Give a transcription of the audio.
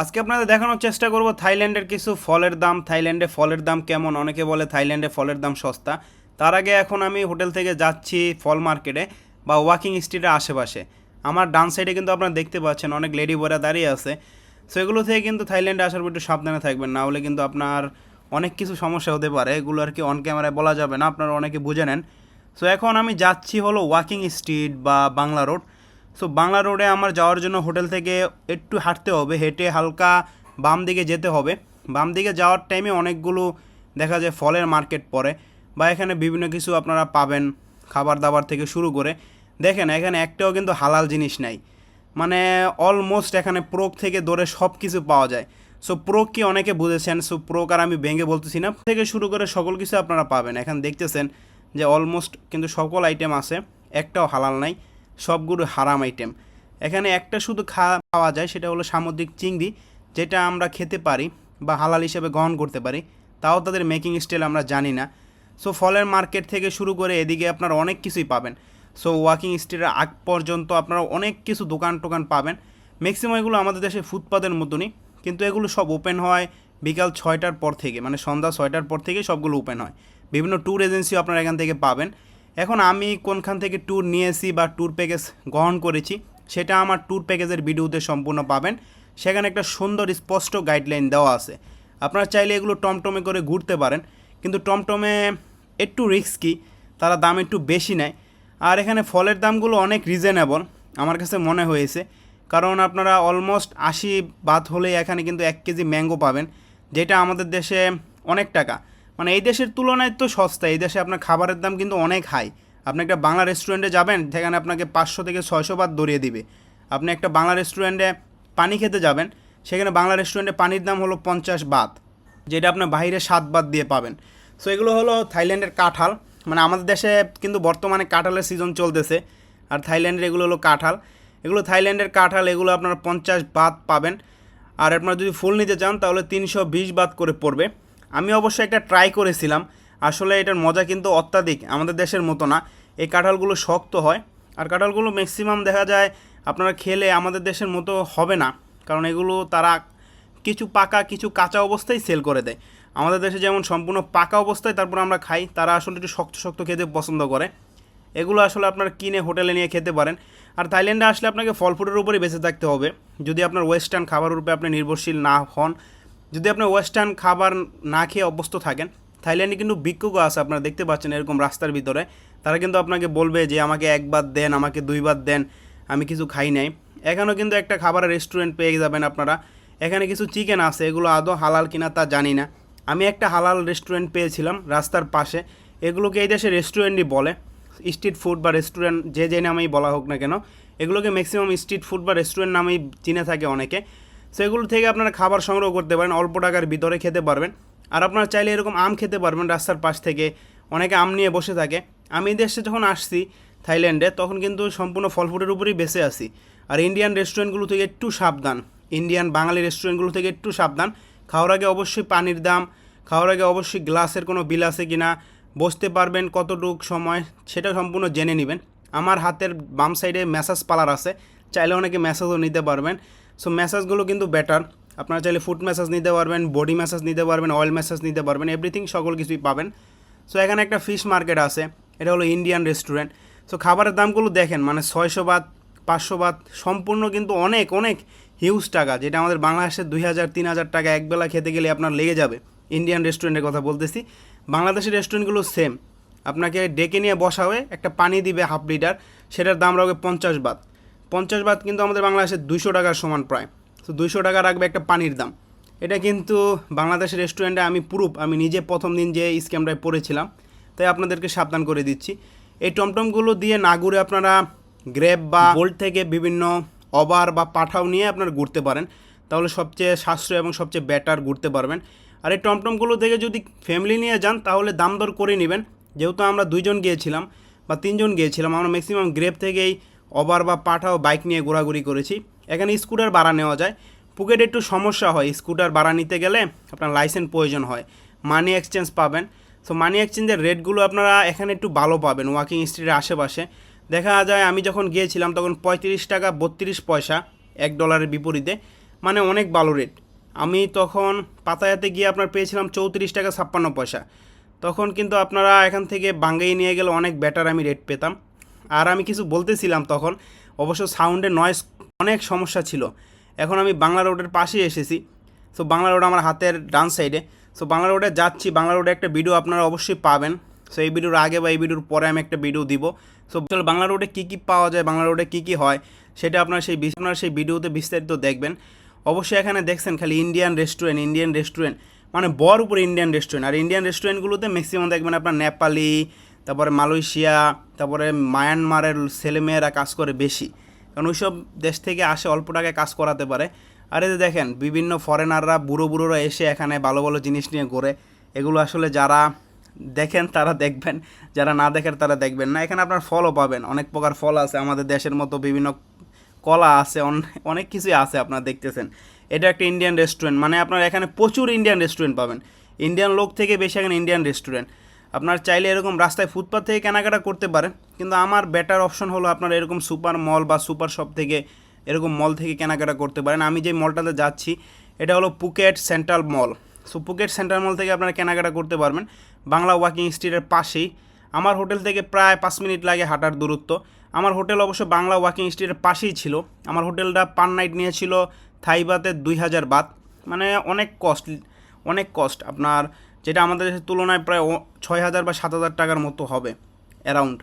আজকে আপনাদের দেখানোর চেষ্টা করব থাইল্যান্ডের কিছু ফলের দাম, থাইল্যান্ডে ফলের দাম কেমন? অনেকে বলে থাইল্যান্ডে ফলের দাম সস্তা। তার আগে এখন আমি হোটেল থেকে যাচ্ছি ফল মার্কেটে বা ওয়াকিং স্ট্রিটের আশেপাশে। আমার ডান সাইডে কিন্তু আপনারা দেখতে পাচ্ছেন অনেক লেডি বয়রা দাঁড়িয়ে আছে। সো এগুলো থেকে কিন্তু থাইল্যান্ডে আসার পর একটু সাবধানে থাকবেন। না হলে কিন্তু আপনার অনেক কিছু সমস্যা হতে পারে। এগুলো আর কি অন ক্যামেরায় বলা যাবে না, আপনারা অনেকে বুঝে নেন। সো এখন আমি যাচ্ছি হলো ওয়াকিং স্ট্রিট বা বাংলা রোড। সো বাংলা রোডে আমার যাওয়ার জন্য হোটেল থেকে একটু হাঁটতে হবে, হেঁটে হালকা বাম দিকে যেতে হবে। বাম দিকে যাওয়ার টাইমে অনেকগুলো দেখা যায় ফলের মার্কেট পড়ে বা এখানে বিভিন্ন কিছু আপনারা পাবেন খাবার দাবার থেকে শুরু করে। দেখেন, এখানে একটাও কিন্তু হালাল জিনিস নাই। মানে অলমোস্ট এখানে প্রোক থেকে ধরে সব কিছু পাওয়া যায়। সো প্রোক কি অনেকে বুঝেছেন? সো প্রোক আর আমি ভেঙে বলতেছি না। থেকে শুরু করে সকল কিছু আপনারা পাবেন। এখানে দেখতেছেন যে অলমোস্ট কিন্তু সকল আইটেম আছে, একটাও হালাল নাই। সবগুলো হারাম আইটেম এখানে একটা শুধু খাওয়া যায়, সেটা হলো সামুদ্রিক চিংড়ি, যেটা আমরা খেতে পারি বা হালাল হিসেবে গ্রহণ করতে পারি, তাও তাদের মেকিং স্টাইল আমরা জানি না। সো ফলের মার্কেট থেকে শুরু করে এদিকে আপনারা অনেক কিছুই পাবেন। সো ওয়াকিং স্ট্রিটের আগ পর্যন্ত আপনারা অনেক কিছু দোকান টোকান পাবেন। ম্যাক্সিমাম এগুলো আমাদের দেশে ফুটপাতের মতনই, কিন্তু এগুলো সব ওপেন হয় বিকাল ছয়টার পর থেকে মানে সন্ধ্যা ছয়টার পর থেকে সবগুলো ওপেন হয়। বিভিন্ন ট্যুর এজেন্সিও আপনারা এখান থেকে পাবেন। এখন আমি কোনখান থেকে ট্যুর নিয়েছি বা ট্যুর প্যাকেজ গ্রহণ করেছি, সেটা আমার ট্যুর প্যাকেজের ভিডিওতে সম্পূর্ণ পাবেন। সেখানে একটা সুন্দর স্পষ্ট গাইডলাইন দেওয়া আছে। আপনারা চাইলে এগুলো টমটমে করে ঘুরতে পারেন, কিন্তু টমটমে একটু রিস্কি তারা দাম একটু বেশি নেয়। আর এখানে ফলের দামগুলো অনেক রিজনেবল আমার কাছে মনে হয়েছে। কারণ আপনারা অলমোস্ট আশি বাদ হলেই এখানে কিন্তু এক কেজি ম্যাঙ্গো পাবেন, যেটা আমাদের দেশে অনেক টাকা। মানে এই দেশের তুলনায় তো সস্তা, এই দেশে আপনার খাবারের দাম কিন্তু অনেক হাই। আপনি একটা বাংলা রেস্টুরেন্টে যাবেন, সেখানে আপনাকে পাঁচশো থেকে ছয়শো বাদ দরিয়ে দিবে। আপনি একটা বাংলা রেস্টুরেন্টে পানি খেতে যাবেন, সেখানে বাংলা রেস্টুরেন্টে পানির দাম হলো পঞ্চাশ বাত যেটা আপনার বাইরে সাত বাদ দিয়ে পাবেন। সো এগুলো হলো থাইল্যান্ডের কাঁঠাল। মানে আমাদের দেশে কিন্তু বর্তমানে কাঁঠালের সিজন চলতেছে, আর থাইল্যান্ডের এগুলো হলো কাঁঠাল। এগুলো থাইল্যান্ডের কাঁঠাল, এগুলো আপনারা পঞ্চাশ বাত পাবেন। আর আপনারা যদি ফুল নিতে চান, তাহলে তিনশো বিশ বাত করে পড়বে। আমি অবশ্যই একটা ট্রাই করেছিলাম। আসলে এটার মজা কিন্তু অত্যাধিক, আমাদের দেশের মতো না। এই কাঁঠালগুলো শক্ত হয়, আর কাঁঠালগুলো ম্যাক্সিমাম দেখা যায় আপনারা খেলে আমাদের দেশের মতো হবে না। কারণ এগুলো তারা কিছু পাকা, কিছু কাঁচা অবস্থায় সেল করে দেয়। আমাদের দেশে যেমন সম্পূর্ণ পাকা অবস্থায় তারপর আমরা খাই, তারা আসলে একটু শক্ত শক্ত খেতে পছন্দ করে। এগুলো আসলে আপনার কিনে হোটেলে নিয়ে খেতে পারেন। আর থাইল্যান্ডে আসলে আপনাকে ফল ফুডের উপরেই বেঁচে থাকতে হবে। যদি আপনার ওয়েস্টার্ন খাবারের উপরে আপনি নির্ভরশীল না হন যদি আপনি ওয়েস্টার্ন খাবার না খেয়ে অভ্যস্ত থাকেন থাইল্যান্ডে কিন্তু ভিক্ষুকও আছে। আপনারা দেখতে পাচ্ছেন এরকম রাস্তার ভিতরে। তারা কিন্তু আপনাকে বলবে যে, আমাকে একবার দেন, আমাকে দুইবার দেন, আমি কিছু খাই নাই। এখানেও কিন্তু একটা খাবারের রেস্টুরেন্ট পেয়ে যাবেন আপনারা। এখানে কিছু চিকেন আছে, এগুলো আদৌ হালাল কিনা তা জানি না। আমি একটা হালাল রেস্টুরেন্ট পেয়েছিলাম রাস্তার পাশে। এগুলোকে এই দেশে রেস্টুরেন্টই বলে। স্ট্রিট ফুড বা রেস্টুরেন্ট যে যে নামেই বলা হোক না কেন, এগুলোকে ম্যাক্সিমাম স্ট্রিট ফুড বা রেস্টুরেন্ট নামেই চিনে থাকে অনেকে। সেগুলো থেকে আপনারা খাবার সংগ্রহ করতে পারেন, অল্প টাকার ভিতরে খেতে পারবেন। আর আপনারা চাইলে এরকম আম খেতে পারবেন রাস্তার পাশ থেকে। অনেকে আম নিয়ে বসে থাকে। আমি দেশে যখন আসছি থাইল্যান্ডে, তখন কিন্তু সম্পূর্ণ ফল ফুডের উপরেই বেঁচে আসি আর ইন্ডিয়ান রেস্টুরেন্টগুলো থেকে একটু সাবধান। ইন্ডিয়ান বাঙালি রেস্টুরেন্টগুলো থেকে একটু সাবধান। খাওয়ার আগে অবশ্যই পানির দাম, খাওয়ার আগে অবশ্যই গ্লাসের কোনো বিল আছে কি না বসতে পারবেন কতটুক সময়, সেটা সম্পূর্ণ জেনে নেবেন। আমার হাতের বাম সাইডে ম্যাসাজ পার্লার আছে, চাইলে অনেকে ম্যাসাজও নিতে পারবেন। সো ম্যাসাজগুলো কিন্তু বেটার আপনারা চাইলে ফুট ম্যাসাজ নিতে পারবেন বডি ম্যাসাজ নিতে পারবেন অয়েল ম্যাসাজ নিতে পারবেন এভরিথিং সকল কিছুই পাবেন। সো এখানে একটা ফিশ মার্কেট আছে, এটা হলো ইন্ডিয়ান রেস্টুরেন্ট সো খাবারের দামগুলো দেখেন মানে ছয়শো বাত পাঁচশো বাত সম্পূর্ণ কিন্তু অনেক অনেক হিউজ টাকা, যেটা আমাদের বাংলাদেশের দুই হাজার, তিন হাজার টাকা একবেলা খেতে গেলে আপনার লেগে যাবে। ইন্ডিয়ান রেস্টুরেন্টের কথা বলতেছি। বাংলাদেশের রেস্টুরেন্টগুলো সেম আপনাকে ডেকে নিয়ে বসা বসাবে, একটা পানি দিবে হাফ লিটার সেটার দাম রাখবে পঞ্চাশ বাত পঞ্চাশ বাত কিন্তু আমাদের বাংলাদেশের দুশো টাকার সমান প্রায়। তো দুশো টাকা রাখবে একটা পানির দাম। এটা কিন্তু বাংলাদেশের রেস্টুরেন্টে আমি প্রুফ আমি নিজে প্রথম দিন যে স্ক্যামটায় পড়েছিলাম, তাই আপনাদেরকে সাবধান করে দিচ্ছি। এই টমটমগুলো দিয়ে না ঘুরে আপনারা গ্রেপ বা বোল্ট থেকে বিভিন্ন অবার বা পাঠাও নিয়ে আপনারা ঘুরতে পারেন। তাহলে সবচেয়ে সাশ্রয় এবং সবচেয়ে বেটার ঘুরতে পারবেন। আর এই টমটমগুলো থেকে যদি ফ্যামিলি নিয়ে যান, তাহলে দাম দর করে নেবেন। যেহেতু আমরা দুইজন গিয়েছিলাম বা তিনজন গিয়েছিলাম, আমরা ম্যাক্সিমাম গ্রেপ থেকেই ওভার বা পাঠাও বাইক নিয়ে ঘোরাঘুরি করেছি। এখানে স্কুটার ভাড়া নেওয়া যায়। পুকেটে একটু সমস্যা হয়। স্কুটার ভাড়া নিতে গেলে আপনার লাইসেন্স প্রয়োজন হয়। মানি এক্সচেঞ্জ পাবেন। সো মানি এক্সচেঞ্জের রেটগুলো আপনারা এখানে একটু ভালো পাবেন ওয়াকিং স্ট্রিটের আশেপাশে। দেখা যায় আমি যখন গিয়েছিলাম তখন পঁয়ত্রিশ টাকা বত্রিশ পয়সা এক ডলারের বিপরীতে। মানে অনেক ভালো রেট আমি তখন পাতায়াতে গিয়ে আপনার পেয়েছিলাম চৌত্রিশ টাকা ছাপ্পান্ন পয়সা। তখন কিন্তু আপনারা এখান থেকে বাঙ্গাই নিয়ে গেলে অনেক বেটার আমি রেট পেতাম। আর আমি কিছু বলতেছিলাম তখন, অবশ্য সাউন্ডের নয়েজ অনেক সমস্যা ছিল। এখন আমি বাংলা রোডের পাশেই এসেছি। সো বাংলা রোড আমার হাতের ডান সাইডে সো বাংলা রোডে যাচ্ছি। বাংলা রোডে একটা ভিডিও আপনারা অবশ্যই পাবেন। সো এই ভিডিওর আগে বা এই ভিডিওর পরে আমি একটা ভিডিও দিব। সো চলো, বাংলা রোডে কী কী পাওয়া যায়, বাংলা রোডে কী কী হয়, সেটা আপনার সেই আপনারা সেই ভিডিওতে বিস্তারিত দেখবেন। অবশ্যই এখানে দেখছেন খালি ইন্ডিয়ান রেস্টুরেন্ট ইন্ডিয়ান রেস্টুরেন্ট মানে বর উপরে ইন্ডিয়ান রেস্টুরেন্ট আর ইন্ডিয়ান রেস্টুরেন্টগুলোতে ম্যাক্সিমাম দেখবেন আপনার নেপালি তারপরে মালয়েশিয়া, তারপরে মায়ানমারের ছেলেমেয়েরা কাজ করে বেশি। কারণ ওইসব দেশ থেকে আসে অল্প টাকায় কাজ করাতে পারে। আর যে দেখেন, বিভিন্ন ফরেনাররা বুড়ো বুড়োরা এসে এখানে ভালো ভালো জিনিস নিয়ে ঘোরে। এগুলো আসলে যারা দেখেন, তারা দেখবেন। যারা না দেখেন, তারা দেখবেন না। এখানে আপনার ফলও পাবেন। অনেক প্রকার ফল আছে। আমাদের দেশের মতো বিভিন্ন কলা আছে, অন- অনেক কিছুই আছে আপনারা দেখতেছেন। এটা একটা ইন্ডিয়ান রেস্টুরেন্ট মানে আপনার এখানে প্রচুর ইন্ডিয়ান রেস্টুরেন্ট পাবেন। ইন্ডিয়ান লোক থেকে বেশি এখানে ইন্ডিয়ান রেস্টুরেন্ট আপনার চাইলে এরকম রাস্তায় ফুটপাথ থেকে কেনাকাটা করতে পারেন, কিন্তু আমার বেটার অপশন হলো আপনার এরকম সুপার মল বা সুপার শপ থেকে এরকম মল থেকে কেনাকাটা করতে পারেন। আমি যে মলটাতে যাচ্ছি, এটা হলো Phuket central mall so Phuket central mall থেকে আপনারা কেনাকাটা করতে পারবেন। বাংলা ওয়াকিং স্ট্রিটের পাশেই। আমার হোটেল থেকে প্রায় পাঁচ মিনিট লাগে হাঁটার দূরত্ব। আমার হোটেল অবশ্য বাংলা ওয়াকিং স্ট্রিটের পাশেই ছিল। আমার হোটেলটা পার নাইট নিয়েছিল থাইবাতে দুই হাজার বাত। মানে অনেক কস্ট অনেক কস্ট আপনার যেটা আমাদের দেশের তুলনায় প্রায় ছয় হাজার বা সাত হাজার টাকার মতো হবে অ্যারাউন্ড